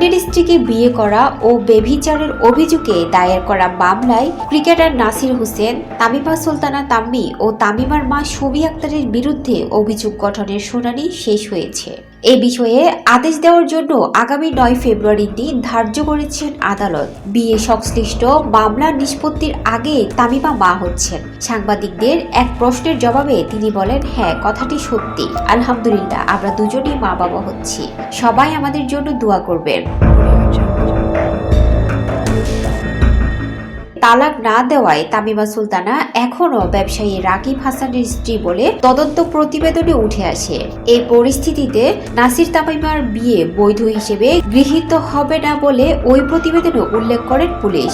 স্বামীর স্ত্রীকে বিয়ে করা ও বেভিচারের অভিযোগে দায়ের করা মামলায় ক্রিকেটার নাসির হোসেন, তামিমা সুলতানা তাম্মি ও তামিমার মা সুবি আক্তারের বিরুদ্ধে অভিযোগ গঠনের শুনানি শেষ হয়েছে। এ বিষয়ে আদেশ দেওয়ার জন্য আগামী নয় ফেব্রুয়ারির দিন ধার্য করেছেন আদালত। বিয়ে সংশ্লিষ্ট মামলা নিষ্পত্তির আগে তামিমা মা হচ্ছেন। সাংবাদিকদের এক প্রশ্নের জবাবে তিনি বলেন হ্যাঁ কথাটি সত্যি। আলহামদুলিল্লাহ, আমরা দুজনেই মা বাবা হচ্ছি। সবাই আমাদের জন্য দোয়া করবেন। তালাক না দেওয়ায় তামিমা সুলতানা এখনও ব্যবসায়ী রাকিব হাসানের স্ত্রী বলে তদন্ত প্রতিবেদনে উঠে আসে। এই পরিস্থিতিতে নাসির তামিমার বিয়ে বৈধ হিসেবে গৃহীত হবে না বলে ওই প্রতিবেদনে উল্লেখ করেন পুলিশ।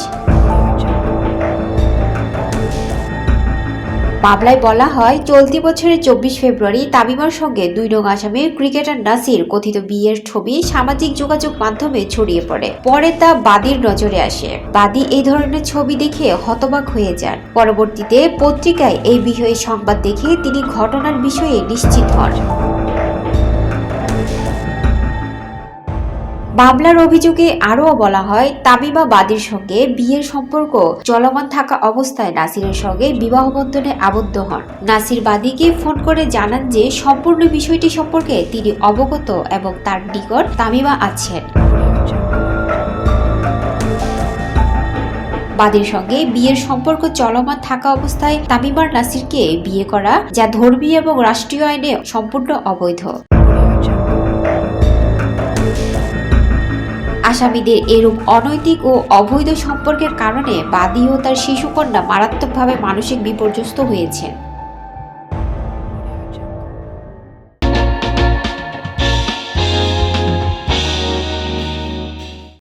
মামলায় বলা হয়, চলতি বছরের চব্বিশ ফেব্রুয়ারি তামিমার সঙ্গে দুই নং আসামে ক্রিকেটার নাসির কথিত বিয়ের ছবি সামাজিক যোগাযোগ মাধ্যমে ছড়িয়ে পড়ে। পরে তা বাদীর নজরে আসে। বাদী এই ধরনের ছবি দেখে হতবাক হয়ে যান। পরবর্তীতে পত্রিকায় এই বিষয়ে সংবাদ দেখে তিনি ঘটনার বিষয়ে নিশ্চিত হন। মামলার অভিযোগে আরও বলা হয় তামিমা বাদীর সঙ্গে বিয়ের সম্পর্ক চলমান থাকা অবস্থায় নাসিরের সঙ্গে বিবাহ বন্ধনে আবদ্ধ হন। নাসির বাদীকে ফোন করে জানান যে, সম্পূর্ণ বিষয়টি সম্পর্কে তিনি অবগত এবং তার নিকট তামিমা আছেন। বাদীর সঙ্গে বিয়ের সম্পর্ক চলমান থাকা অবস্থায় তামিমার নাসিরকে বিয়ে করা যা ধর্মীয় এবং রাষ্ট্রীয় আইনে সম্পূর্ণ অবৈধ। আসামিদের এরূপ অনৈতিক ও অবৈধ সম্পর্কের কারণে বাদী ও তার শিশুকন্যা মারাত্মকভাবে মানসিক বিপর্যস্ত হয়েছেন।